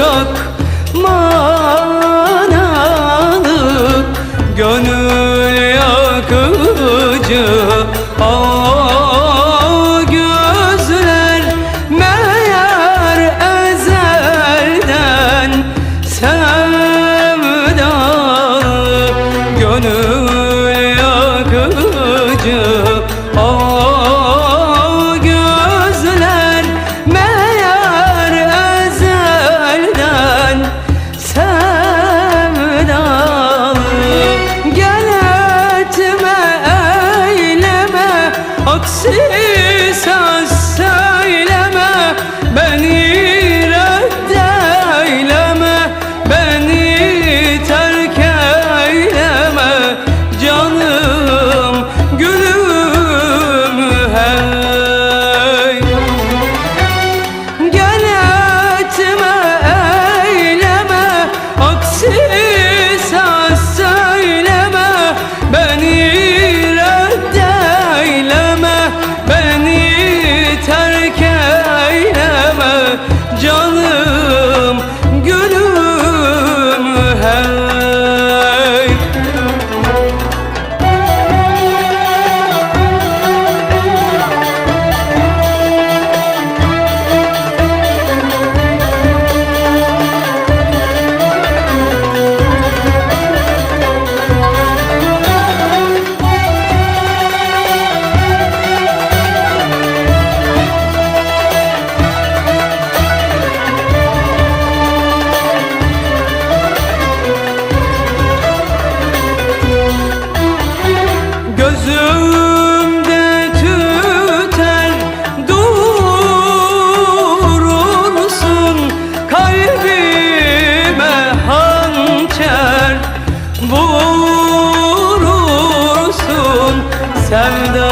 çok manalı Gönül yakıcı o gözler ezelden sevdalı. Gönül yakıcı 心。Sen de